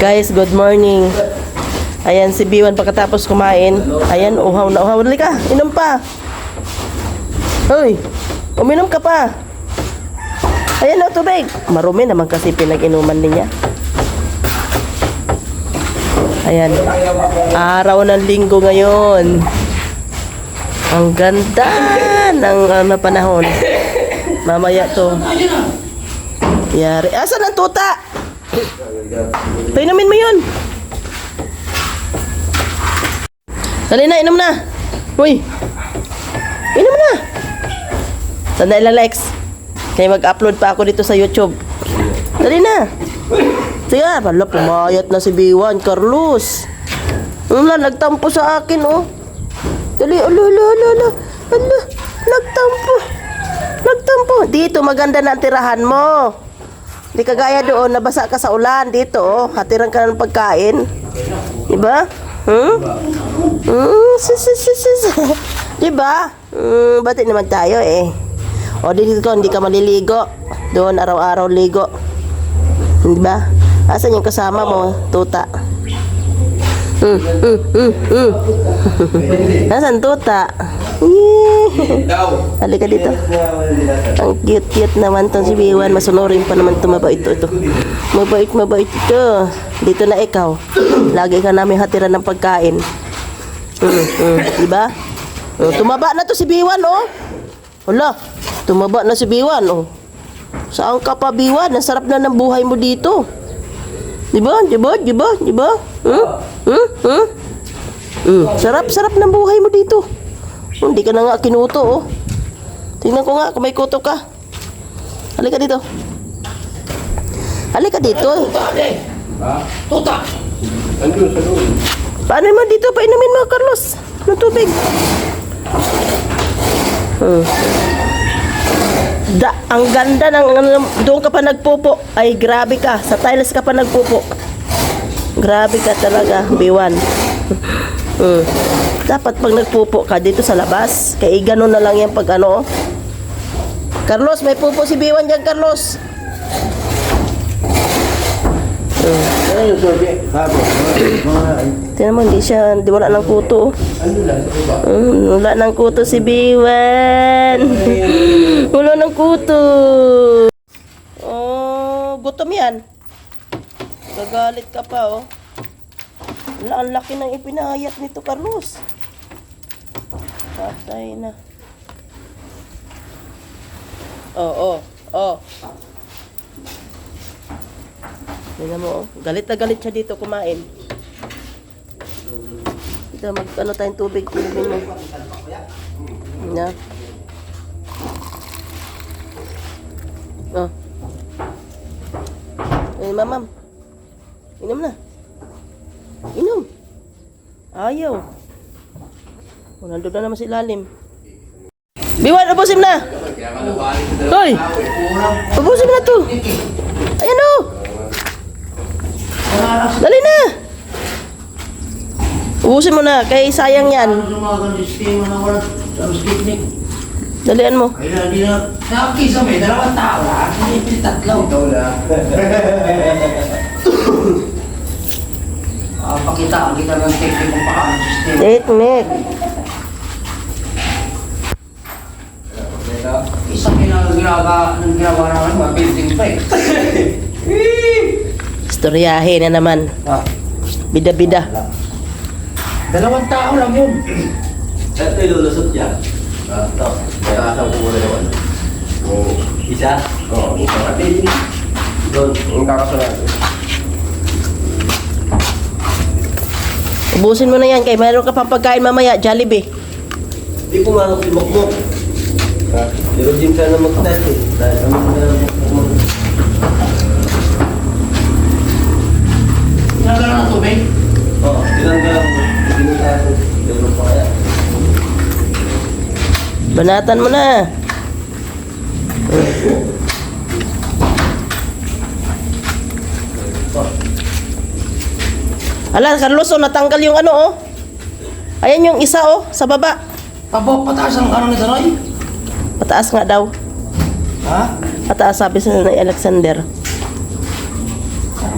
Guys, good morning. Ayan si Biwan pagkatapos kumain. Ayan, uhaw na uhaw. Dali ka, inom pa. Hoy, uminom ka pa. Ayan na tubig. Marumi naman kasi pinag-inuman niya. Ayan. Araw ng linggo ngayon. Ang ganda ng ano, panahon. Mamaya to. Yari. Asan ang tuta? Painumin mo yun. Dali na, inom na. Uy. Inom na. Sandali lang, Lex. Kaya mag-upload pa ako dito sa YouTube. Dali na. Sige, pala, pumayat na si B1, Carlos. Wala, nagtampo sa akin, oh. Dali, alo, alo, alo, alo. Alo, nagtampo. Nagtampo. Dito, maganda na ang tirahan mo. Di kagaya doon, nabasa ka sa ulan. Dito, oh, hatiran ka ng pagkain. Diba? Hmm? Hmm, sis, sis, sis, sis. Diba? Hmm, ba't naman tayo eh. O, dito ka, hindi ka maliligo. Doon, araw-araw ligo. Diba? Asan yung kasama mo, tuta? Hmm, hmm, hmm, hmm. Nasaan tuta? Halika dito. Ang cute-cute naman tong si Biwan. Masunurin pa naman ito. Mabait ito. ito. Mabait, mabait ito. Dito na ikaw. Lagi ka namin hatiran ng pagkain. Mm, mm, diba? Mm, tumaba na to si Biwan, oh. Wala. Tumaba na si Biwan, oh. Saan ka pa, Biwan? Ang sarap na ng buhay mo dito. Diba? Diba? Diba? Diba? Hmm? Hmm? Hmm? Hmm. Sarap, sarap ng buhay mo dito. Hindi ka na nga kinuto, oh. Tingnan ko nga kung may kuto ka. Halika dito. Halika dito. eh. Tuta! Paano mo dito? Painumin mo, Carlos. Ng tubig. Hmm. Da, ang ganda ng ano, doon ka pa nagpupo. Ay, grabe ka. Sa tiles ka pa nagpupo. Grabe ka talaga, B1. Hmm. Dapat pag nagpupo ka dito sa labas, kaya ganun na lang yan pag ano. Carlos, may pupo si B1 dyan, Carlos. Tingnan mo, hindi siya, di wala ng kuto. Mm, wala ng kuto si Biwan. wala ng kuto. Oh, gutom yan. Gagalit ka pa, oh. Ang laki ng ipinahayat nito, Carlos. Patay na. Oh, oh, oh. Tingnan mo, oh. Galit na galit siya dito kumain. Dito, mag ano tayong tubig, tubig mo. Na. Oh. Eh, mamam. Inom na. Inom. Ayaw. Oh, nandun na naman si Lalim. Biwan, ubusin na! Hoy! Ubusin na to! Ayan o! Dali na! Ubusin mo na, kay sayang yan. Dalian mo. Nakakisa may dalawang tao ha? Hindi tatlo. Ikaw. Ah, pakita kita ng technique kung paano sistema. Teknik. Isa pinag-ginawa ng ginawa namin, mga building pa eh. Istoryahe na naman. Ah, Bida-bida. dalawang tao lang yun. Ito ilulusot dyan? Ah, ito. Kaya kasang kumula yung ano. Yung isa? Oo, yung kapatid. Doon, yung kakasunod. Ubusin mo na yan kay mayroon ka pang pagkain mamaya, Jollibee. Hindi pumanok si Mokmok. Ah, pero din ka na mag-test eh. Dahil kami na mag Nagano ng tubig? Oo, tinanggal ang tinanggal. Ganun pa kaya. Banatan mo na. Ala, Carlos, oh, natanggal yung ano, oh. Ayan yung isa, oh, sa baba. Pabo, pataas ang ano nito, Roy? Pataas nga daw. Ha? Pataas sabi sa ni Alexander.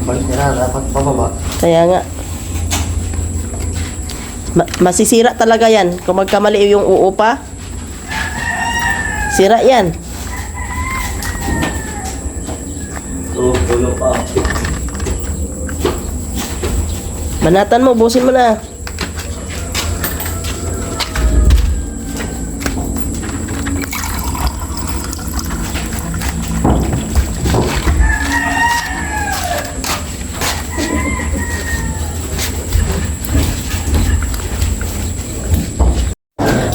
Balik na dapat pababa. Kaya nga. Ma- masisira talaga yan. Kung magkamali yung uupa, sira yan. Oo, tulo pa. Banatan mo, busin mo na.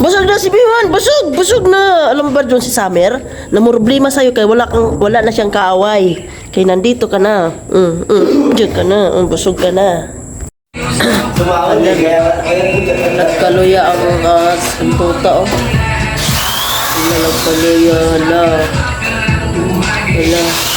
Busog na si Biman, busog, busog na. Alam ba doon si Summer? Na problema sa'yo kay wala, kang, wala na siyang kaaway. Kay nandito ka na. Mm, mm, diyan ka na. Mm, busog ka na. Nagkaluya ang uh, ang tuta oh. Nagkaluya, hala. Wala.